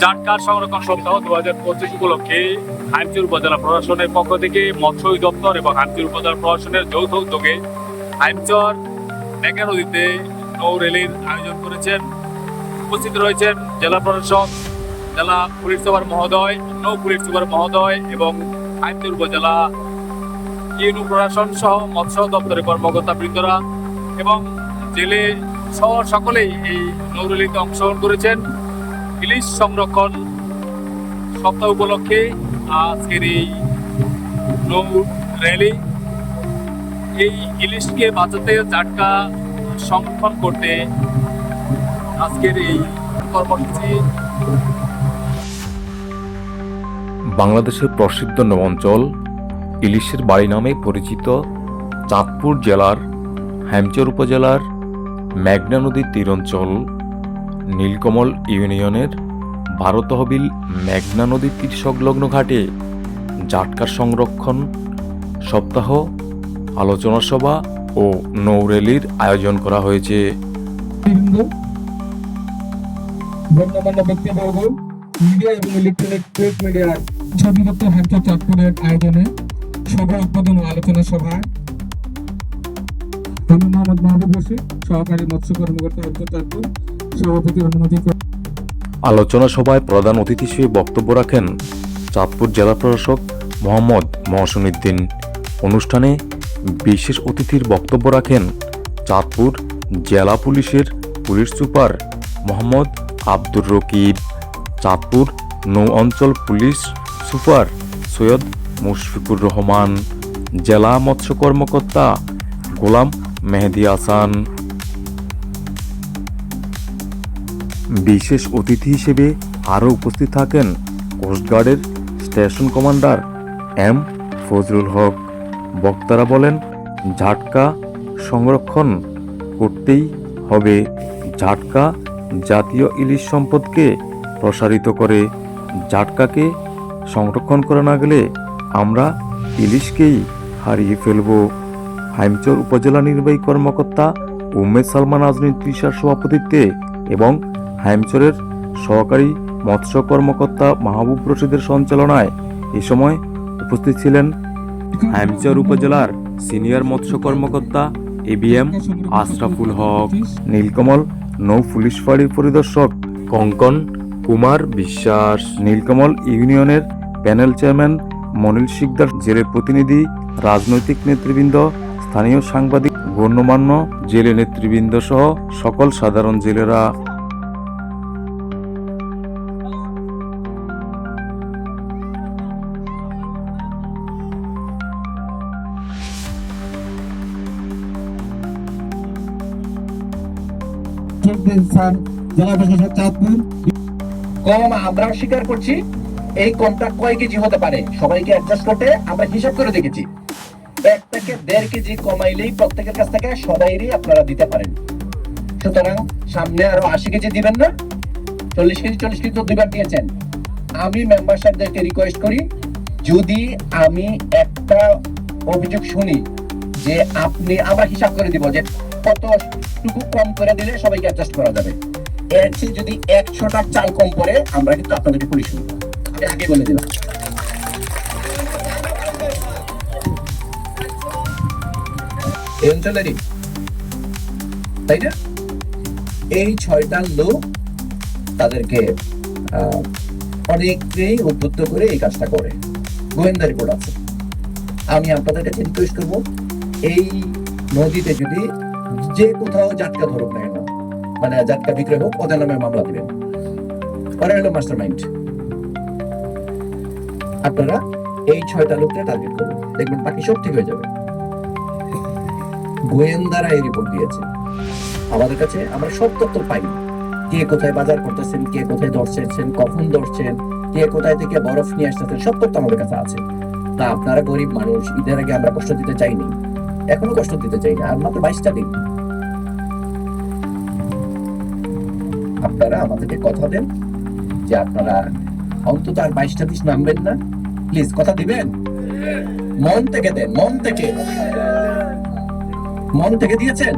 জাটকার সংরক্ষণ সপ্তাহ দু হাজার পঁচিশ উপলক্ষে হাইমচুর উপজেলা প্রশাসনের পক্ষ থেকে মৎস্য দপ্তর এবং হাইমচুর উপজেলা প্রশাসনের যৌথ উদ্যোগে হাইমচর মেঘনা নদীতে নৌ রেলির আয়োজন করেছেন। উপস্থিত রয়েছেন জেলা প্রশাসক, জেলা পুলিশ সুপার মহোদয় নৌ পুলিশ সুপার মহোদয় এবং হাইমচুর উপজেলা ইউনু প্রশাসন সহ মৎস্য দপ্তরের কর্মকর্তা বৃন্দরা এবং জেলে সহ সকলেই এই নৌরেলিতে অংশগ্রহণ করেছেন। ইলিশ সংরক্ষণ সপ্তাহ উপলক্ষে আজকের এই নৌ র্যালি। এই ইলিশকে বাঁচাতে জাটকা সংরক্ষণ করতে আজকের এই কর্মসূচি। বাংলাদেশের প্রসিদ্ধ নৌঅঞ্চল ইলিশের বাড়ি নামে পরিচিত চাঁদপুর জেলার হ্যামচর উপজেলার মেঘনা নদীর তীরাঞ্চল নীলকমল ইউনিয়নের বারো তহবিল মেঘনা নদীর তীর সংলগ্ন ঘাটে জাটকার সংরক্ষণ, সপ্তাহ, আলোচনা সভা ও নৌরেলির আয়োজন করা হয়েছে। আলোচনা সভায় আমি মোহাম্মদ মাহবুব রশিদ সহকারী মৎস্য কর্মকর্তা সভাপতি অনুমতি আলোচনা সভায় প্রধান অতিথি হিসেবে বক্তব্য রাখেন চাঁদপুর জেলা প্রশাসক মোহাম্মদ মহসিন উদ্দিন অনুষ্ঠানে বিশেষ অতিথির বক্তব্য রাখেন চাঁদপুর জেলা পুলিশের পুলিশ সুপার মোহাম্মদ আব্দুর রকিব, চাঁদপুর নৌ অঞ্চল পুলিশ সুপার সৈয়দ মুশফিকুর রহমান, জেলা মৎস্য কর্মকর্তা গোলাম মেহেদি হাসান। বিশেষ অতিথি হিসেবে আরও উপস্থিত থাকেন কোস্টগার্ডের station commander M Fazlul Haque. বক্তারা বলেন, ঝাটকা সংরক্ষণ করতেই হবে। ঝাটকা জাতীয় ইলিশ সম্পদকে প্রসারিত করে। ঝাটকাকে সংরক্ষণ করা না গেলে আমরা ইলিশকেই হারিয়ে ফেলব। হাইমচর উপজেলা নির্বাহী কর্মকর্তা উমেদ সালমান আজমির তৃষার সভাপতিত্বে এবং হাইমচরের সহকারী মৎস্য কর্মকর্তা মাহবুব রশিদের সঞ্চালনায় এ সময় উপস্থিত ছিলেন হাইমচর উপজেলার সিনিয়র মৎস্য কর্মকর্তা এবিএম আশরাফুল হক, নীলকমল নৌ পুলিশ ফাঁড়ির পরিদর্শক কঙ্কন কুমার বিশ্বাস, নীলকমল ইউনিয়নের প্যানেল চেয়ারম্যান মনিল শিকদার, জেলের প্রতিনিধি রাজনৈতিক নেতৃবৃন্দ, স্থানীয় সাংবাদিক, গণ্যমান্য জেলে নেতৃবৃন্দ সহ সকল সাধারণ জেলেরা। স্যার, জেলা প্রশাসক চাঁদপুর। কম আমরাও স্বীকার করছি, এই কমটা কয় কেজি হতে পারে? সবাইকে অ্যাডজাস্ট করতে আমরা হিসাব করে দেখেছি। এক থেকে দেড় কেজি কমাইলেই প্রত্যেকের কাছ থেকে সবাইরই আপনারা দিতে পারেন। সুতরাং সামনে আরও আশি কেজি দিবেন না, চল্লিশ কেজি চল্লিশ কেজি তো দুইবার দিয়েছেন। আমি মেম্বার সাহেবদেরকে রিকোয়েস্ট করি, যদি আমি একটা অভিযোগ শুনি যে আপনি, আমরা হিসাব করে দিব যে কতটুকু কম করে দিলে সবাইকে অ্যাডজাস্ট করা যাবে। এর চেয়ে যদি একশোটা চাল কম পড়ে আমরা কিন্তু আপনাদেরকে পুলিশ শুনব আমি আগে বলে দিলাম। এই অঞ্চলেরই তাই না? এই ছয়টা লোক তাদেরকে আহ, অনেককেই উদ্বুদ্ধ করে এই কাজটা করে। গোয়েন্দা রিপোর্ট আছে। আমি আপনাদের কাছে রিকোয়েস্ট করব এই নদীতে যদি যে কোথাও জাটকা ধরুক না কেন মানে জাটকা বিক্রয় হোক, ওদের নামে মামলা দিবেন। ওরা হলো মাস্টার মাইন্ড আপনারা এই ছয়টা লোককে টার্গেট করুন। দেখবেন বাকি সব ঠিক হয়ে যাবে। গোয়েন্দারা এই রিপোর্ট দিয়েছে। আমাদের কাছে আমরা সব তথ্য পাই। কে কোথায় বাজার করতেছেন, কে কোথায় ধরছেন কখন ধরছেন কে কোথায় থেকে বরফ নিয়ে আসতেছেন, সব তথ্য আমাদের কাছে আছে। তা আপনারা গরিব মানুষ, ঈদের আগে আমরা কষ্ট দিতে চাইনি। এখনও কষ্ট দিতে চাই না, আর মাত্র বাইশটা দিন। আপনারা আমাদেরকে কথা দেন, যে আপনারা অন্তত আর বাইশটা দিস নামবেন না। প্লিজ, কথা দিবেন? মন থেকে দেন, মন থেকে। মন থেকে দিয়েছেন?